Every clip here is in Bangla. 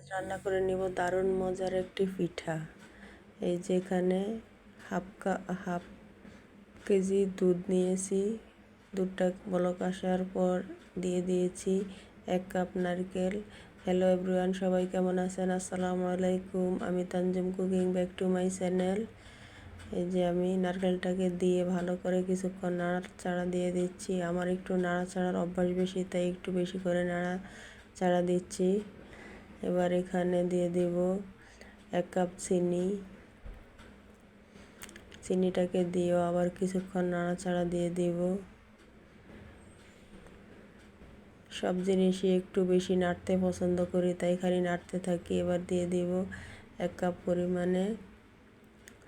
আজ রান্না করে নিব, দারুণ মজার একটি পিঠা। এই যে এখানে হাফ কা, হাফ কেজি দুধ নিয়েছি। দুধটা বলক আসার পর দিয়ে দিয়েছি এক কাপ নারকেল। হ্যালো এভরিওয়ান সবাই কেমন আছেন? আসসালামু আলাইকুম। আমি Tanjum cooking back to my channel. এই যে আমি নারকেলটাকে দিয়ে ভালো করে কিছুক্ষণ নাড়াচাড়া দিয়ে দিচ্ছি। আমার একটু নাড়াচাড়ার অভ্যাস বেশি, তাই একটু বেশি করে নাড়া চাড়া দিচ্ছি। এবার এখানে দিয়ে দিব এক কাপ চিনি। চিনিটাকে দিয়েও আবার কিছুক্ষণ নাড়াচাড়া দিয়ে দিব। সব জিনিসই একটু বেশি নাড়তে পছন্দ করি, তাই খালি নাড়তে থাকি। এবার দিয়ে দিব এক কাপ পরিমাণে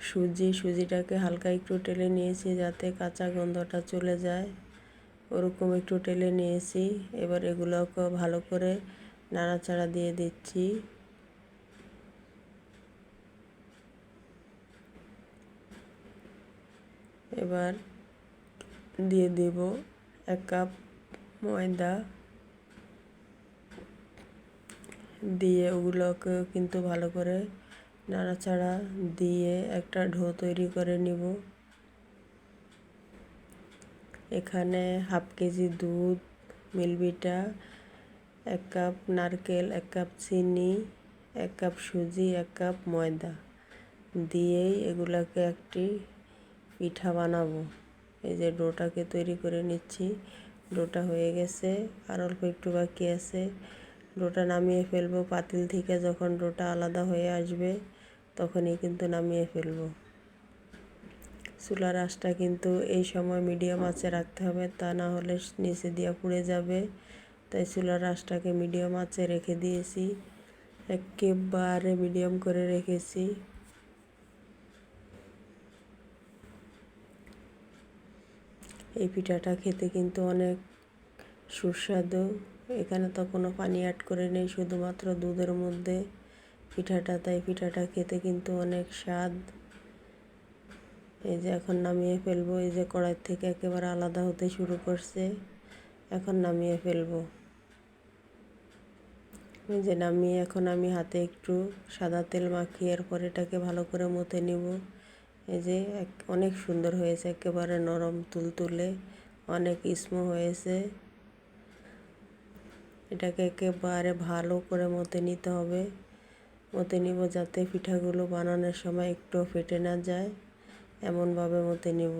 সুজি। সুজিটাকে হালকা একটু টেলে নিয়েছি যাতে কাঁচা গন্ধটা চলে যায়। ওরকম একটু টেলে নিয়েছি। এবার এগুলোকে ভালো করে নাড়াচাড়া দিয়ে দিচ্ছি। এবার দিয়ে দেব এক কাপ ময়দা। দিয়ে ওগুলোকে কিন্তু ভালো করে নাড়াচাড়া দিয়ে একটা ঢো তৈরি করে নিব। এখানে হাফ কেজি দুধ মিলবিটা এক কাপ নারকেল, এক কাপ চিনি, এক কাপ সুজি, এক কাপ ময়দা দিয়েই এগুলাকে একটি পিঠা বানাবো। এই যে ডোটাকে তৈরি করে নিচ্ছি। ডোটা হয়ে গেছে, আর অল্প একটু বাকি আছে। ডোটা নামিয়ে ফেলব। পাতিল থেকে যখন ডোটা আলাদা হয়ে আসবে, তখনই কিন্তু নামিয়ে ফেলব। চুলার আঁচটা কিন্তু এই সময় মিডিয়াম আঁচে রাখতে হবে, তা না হলে নিচে দিয়ে পুড়ে যাবে। তাই চুলার আঁচটাকে মিডিয়াম আঁচে রেখে দিয়েছি। একেবারে মিডিয়াম করে রেখেছি। এই পিঠাটা খেতে কিন্তু অনেক সুস্বাদু। এখানে তো কোনো পানি অ্যাড করে নেই, শুধুমাত্র দুধের মধ্যে পিঠাটা, তাই পিঠাটা খেতে কিন্তু অনেক স্বাদ। এই যে এখন নামিয়ে ফেলব, এই যে কড়াই থেকে একেবারে আলাদা হতে শুরু করছে। এখন নামিয়ে ফেলব। যে নামিয়ে এখন আমি হাতে একটু সাদা তেল মাখিয়ে এরপর এটাকে ভালো করে মতে নিব। এই যে অনেক সুন্দর হয়েছে, একেবারে নরম তুলতুলে, অনেক স্মু হয়েছে। এটাকে একেবারে ভালো করে মতে নিতে হবে। মতে নিব যাতে পিঠাগুলো বানানোর সময় একটু ফেটে না যায়। এমনভাবে মতে নিব।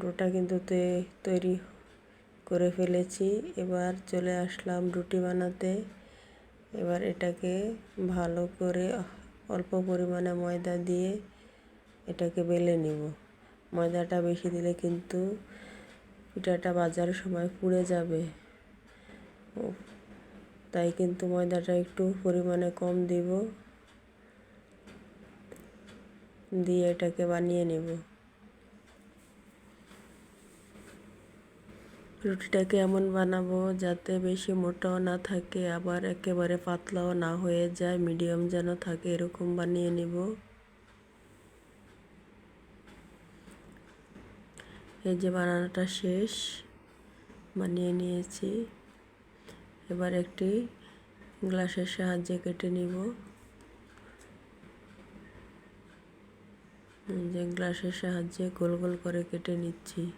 ডোটা কিন্তু তৈরি করে ফেলেছি। এবার চলে আসলাম রুটি বানাতে। এবার এটাকে ভালো করে অল্প পরিমাণে ময়দা দিয়ে এটাকে বেলে নিব। ময়দাটা বেশি দিলে কিন্তু পিঠাটা বাজার সময় পুড়ে যাবে। তাই কিন্তু ময়দাটা একটু পরিমাণে কম দিব। দিয়ে এটাকে বানিয়ে নেব। রুটিটাকে এমন বানাবো যাতে বেশি মোটাও না থাকে, আবার একেবারে পাতলাও না হয়ে যায়, মিডিয়াম যেন থাকে, এরকম বানিয়ে নেব। এই যে বানানোটা শেষ, বানিয়ে নিয়েছি। এবার একটি গ্লাসের সাহায্যে কেটে নিব। যে গ্লাসের সাহায্যে গোল গোল করে কেটে নিচ্ছি।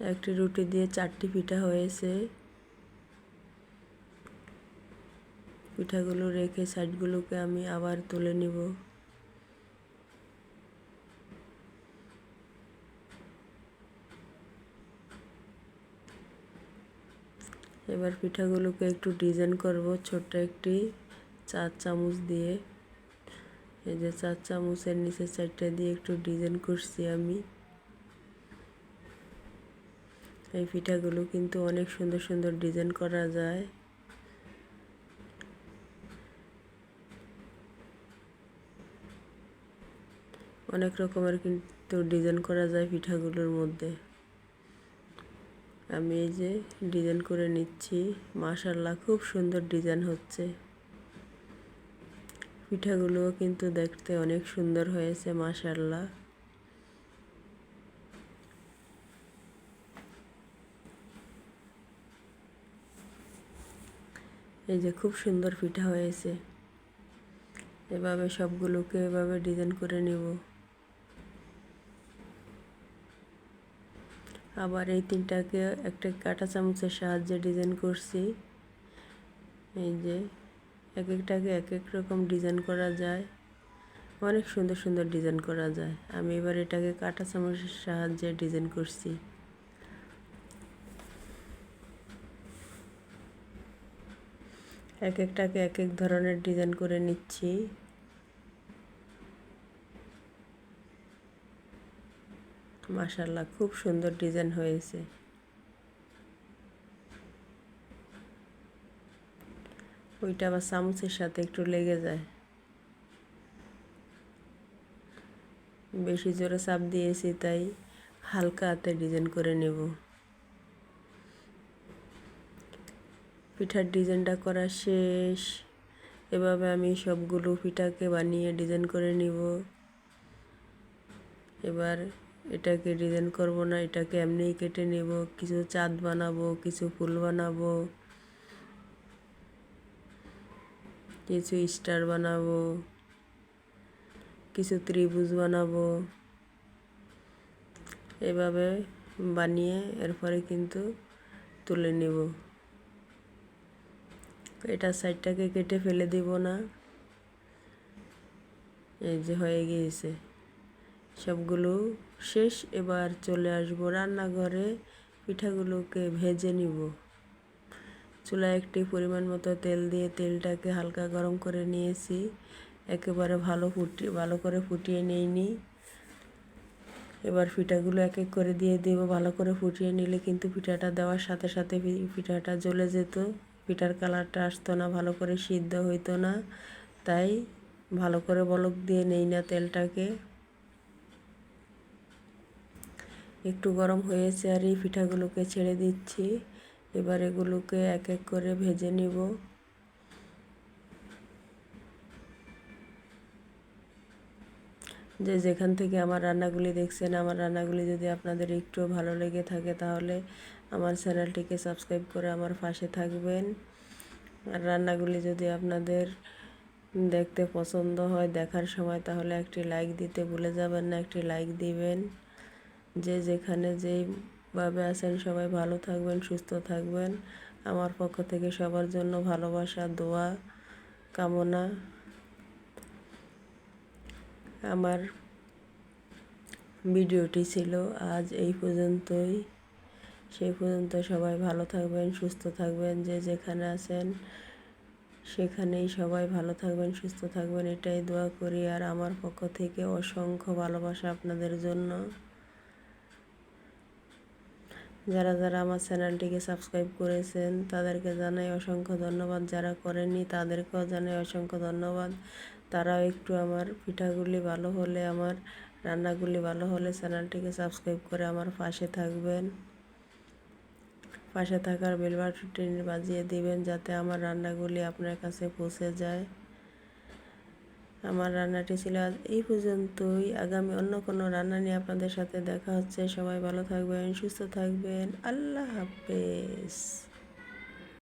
একটি রুটি দিয়ে চারটি পিঠা হয়েছে। পিঠাগুলো রেখে সাইডগুলোকে আমি আবার তুলে নিব। এবার পিঠাগুলোকে একটু ডিজাইন করব ছোট্ট একটি চার চামচ দিয়ে। এই যে চার চামচের নিচে চারটে দিয়ে একটু ডিজাইন করছি আমি। এই পিঠাগুলো কিন্তু অনেক সুন্দর সুন্দর ডিজাইন করা যায়। অনেক রকমের কিন্তু ডিজাইন করা যায় পিঠাগুলোর মধ্যে। আমি এই যে ডিজাইন করে নিচ্ছি মাশাল্লাহ খুব সুন্দর ডিজাইন হচ্ছে। পিঠাগুলোও কিন্তু দেখতে অনেক সুন্দর হয়েছে মাশাল্লাহ এই যে খুব সুন্দর পিঠা হয়েছে। এভাবে সবগুলোকে এভাবে ডিজাইন করে নিব। আবার এই তিনটাকে একটা কাঁটা চামচের সাহায্যে ডিজাইন করছি। এই যে এক একটাকে এক এক রকম ডিজাইন করা যায়। অনেক সুন্দর সুন্দর ডিজাইন করা যায়। আমি এবার এটাকে কাঁটা চামচের সাহায্যে ডিজাইন করছি। এক একটাকে এক এক ধরনের ডিজাইন করে নিচ্ছি। মাশাল্লাহ খুব সুন্দর ডিজাইন হয়েছে। ওইটা আবার চামচের সাথে একটু লেগে যায়। বেশি জোরে চাপ দিয়েছি, তাই হালকা হাতে ডিজাইন করে নেব। পিঠার ডিজাইনটা করা শেষ। এভাবে আমি সবগুলো পিঠাকে বানিয়ে ডিজাইন করে নিব। এবার এটাকে ডিজাইন করব না, এটাকে এমনিই কেটে নেব। কিছু চাঁদ বানাবো, কিছু ফুল বানাবো, কিছু স্টার বানাবো, কিছু ত্রিভুজ বানাবো। এভাবে বানিয়ে এরপরে কিন্তু তুলে নেব। এটা সাইডটাকে কেটে ফেলে দিব না। এই যে হয়ে গিয়েছে। সবগুলো শেষ। এবার চলে আসব রান্নাঘরে। পিঠাগুলোকে ভেজে নিব। চুলায় একটি পরিমাণ মতো তেল দিয়ে তেলটাকে হালকা গরম করে নিয়েছি। একেবারে ভালো ফুটি, ভালো করে ফুটিয়ে নিইনি। এবার পিঠাগুলো এক এক করে দিয়ে দেবো। ভালো করে ফুটিয়ে নিলে কিন্তু পিঠাটা দেওয়ার সাথে সাথে পিঠাটা জ্বলে যেত। পিঠার কালারটা আসতো না, ভালো করে সিদ্ধ হইতো না। তাই ভালো করে বলক দিয়ে নেই না তেলটাকে। একটু গরম হয়েছে আর এই পিঠাগুলোকে ছেড়ে দিচ্ছি। এবার এগুলোকে এক এক করে ভেজে নিব। যে যেখান থেকে আমার রান্নাগুলি দেখছেন, আমার রান্নাগুলি যদি আপনাদের একটু ভালো লেগে থাকে তাহলে আমার চ্যানেলটিকে সাবস্ক্রাইব করে আমার পাশে থাকবেন। আর রান্নাগুলি যদি আপনাদের দেখতে পছন্দ হয় দেখার সময়, তাহলে একটি লাইক দিতে ভুলে যাবেন না, একটি লাইক দিবেন। যে যেখানে যেইভাবে আছেন সবাই ভালো থাকবেন, সুস্থ থাকবেন। আমার পক্ষ থেকে সবার জন্য ভালোবাসা, দোয়া, কামনা। আমার ভিডিওটি ছিল আজ এই পর্যন্তই। সেই পর্যন্ত সবাই ভালো থাকবেন, সুস্থ থাকবেন, যে যেখানে আছেন সেখানেই সবাই ভালো থাকবেন, সুস্থ থাকবেন, এটাই দোয়া করি। আর আমার পক্ষ থেকে অসংখ্য ভালোবাসা আপনাদের জন্য। যারা যারা আমার চ্যানেলটিকে সাবস্ক্রাইব করেছেন, তাদেরকে জানাই অসংখ্য ধন্যবাদ। যারা করেননি, তাদেরকেও জানাই অসংখ্য ধন্যবাদ। তারাও একটু আমার পিঠাগুলি ভালো হলে, আমার রান্নাগুলি ভালো হলে চ্যানেলটিকে সাবস্ক্রাইব করে আমার পাশে থাকবেন। পাশে থাকার বেলবাটি বাটনটি বাজিয়ে দিবেন যাতে আমার রান্নাগুলি আপনার কাছে পৌঁছে যায়। আমার রান্নাটি ছিল আজ এই পর্যন্তই। আগামী অন্য কোনো রান্না নিয়ে আপনাদের সাথে দেখা হচ্ছে। সবাই ভালো থাকবেন, সুস্থ থাকবেন। আল্লাহ হাফেজ।